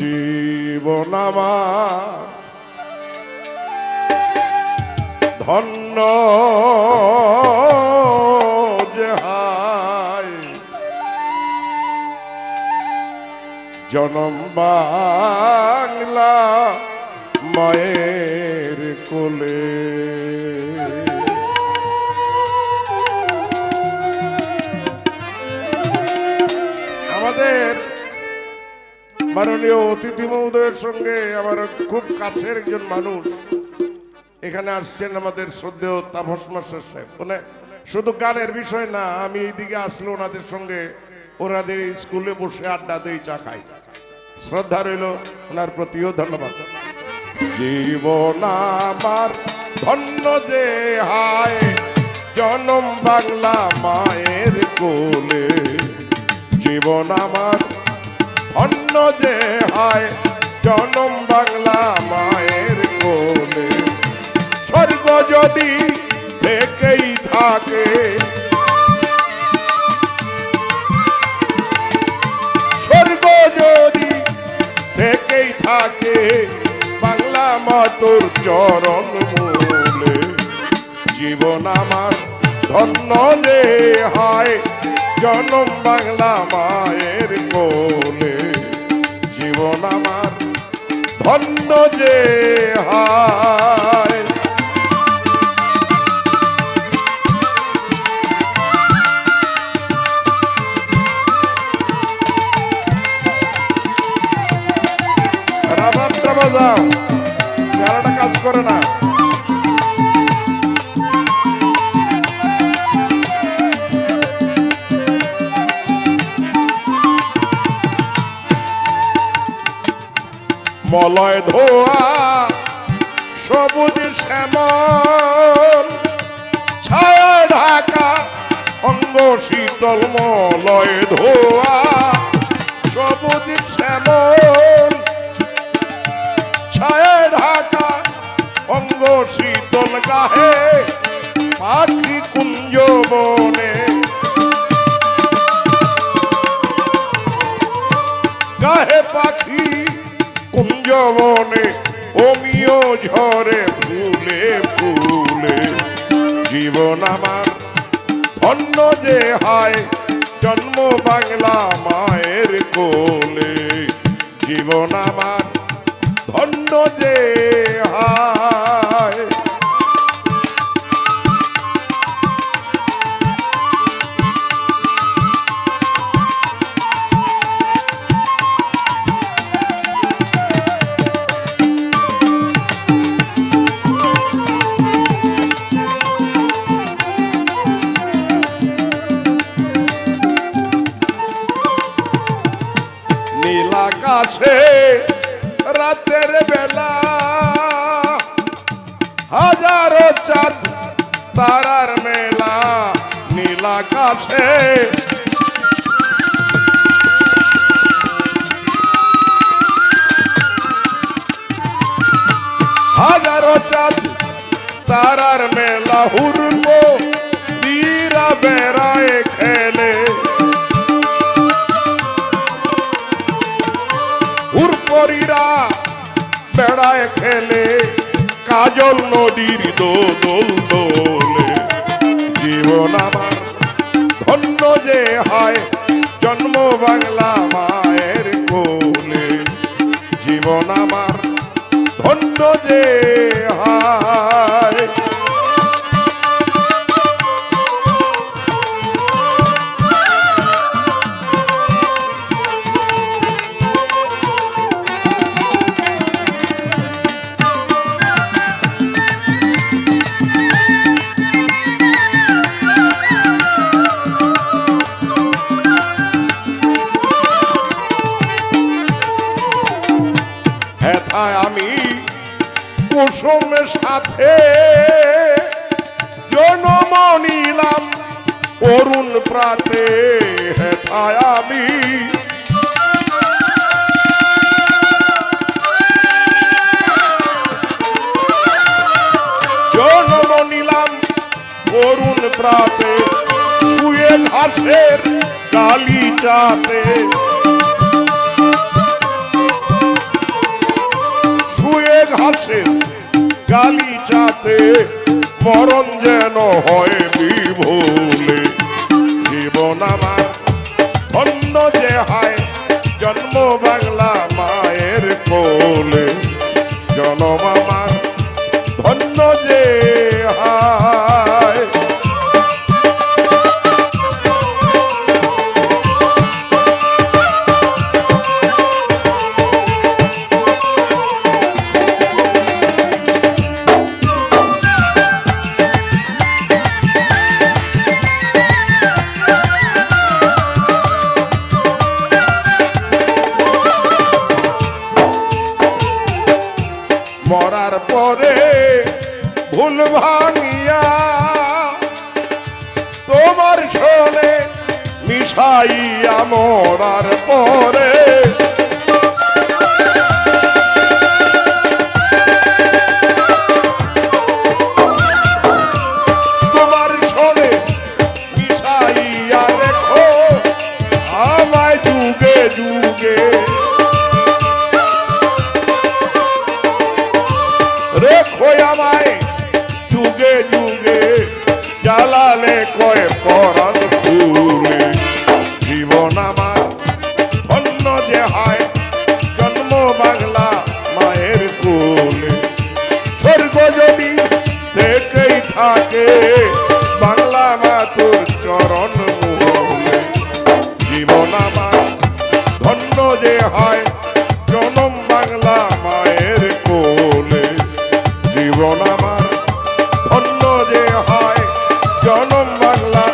জীবন ধন্য জনম বাংলা মায়ের কোলে। আমাদের মাননীয় অতিথি মহোদয়ের সঙ্গে আমার খুব কাছের একজন মানুষ। এখানে আসছেন আমাদের শ্রদ্ধেয় তাপস সাহেব। মানে শুধু গানের বিষয় না, আমি এইদিকে আসলে ওনাদের সঙ্গে ওনাদের স্কুলে বসে আড্ডা দেই, চা খাই। শ্রদ্ধা রইল ওনার প্রতিও ধন্যবাদ। জীবন আমার ধন্য যে হায়, জনম বাংলা মায়ের কোলে। জীবন আমার অন্য যে হায়, জনম বাংলা মায়ের কোলে। স্বর্গ যদি থেকেই থাকে, স্বর্গ যদি থেকেই থাকে, বাংলা মাতর চরণ মূলে। জীবন আমার ধন্য যে হয় জনম বাংলা মায়ের কোলে। জীবন আমার ধন্য যে হয়। রাবাবটা বাজাও কাজ করে না। মলয় ধোয়া, সবুজ শ্যামল, ছায়া ঢাকা, অঙ্গ শীতল মলয় ধোয়া, সবুজ শ্যামল, ছায়া ঢাকা, অঙ্গ শীতল গাহে, পাখি কুঞ্জ বনে। গাহে পাখি বনে অমিও ঝরে ফুলে ফুলে। জীবন আমার অন্য যে হায়, জন্ম বাংলা মায়ের কোলে। জীবন আমার ধন্য যে হায় আকাশে রাতের বেলা। হাজারো চাঁদ তারার মেলা নীল আকাশে। হাজারো চাঁদ তারার মেলা হুরব বীরা বেড়ায় খেলে। উর্পরীরা বেড়ায় খেলে, কাজল নদীর দোদল দোলে জীবন আমার ধন্য যে হয়, জন্ম বাংলা মায়ের কোলে। জীবন আমার ধন্য যে হয় প্রাতে হেথায় আমি। জন্ম নিলাম করুণ প্রাতে, শুয়ে ঘাসের কালি চাতে। শুয়ে ঘাসের কালি চাতে মরণ যেন হয় বিভোলে। জীবন আমার অন্য যে হয় জন্ম বাংলা মায়ের কোলে। জনমা মরার পরে ভুল ভাঙিয়া তোমার শোনে মিশাইয়া মরার পর হয়। জনম বাংলা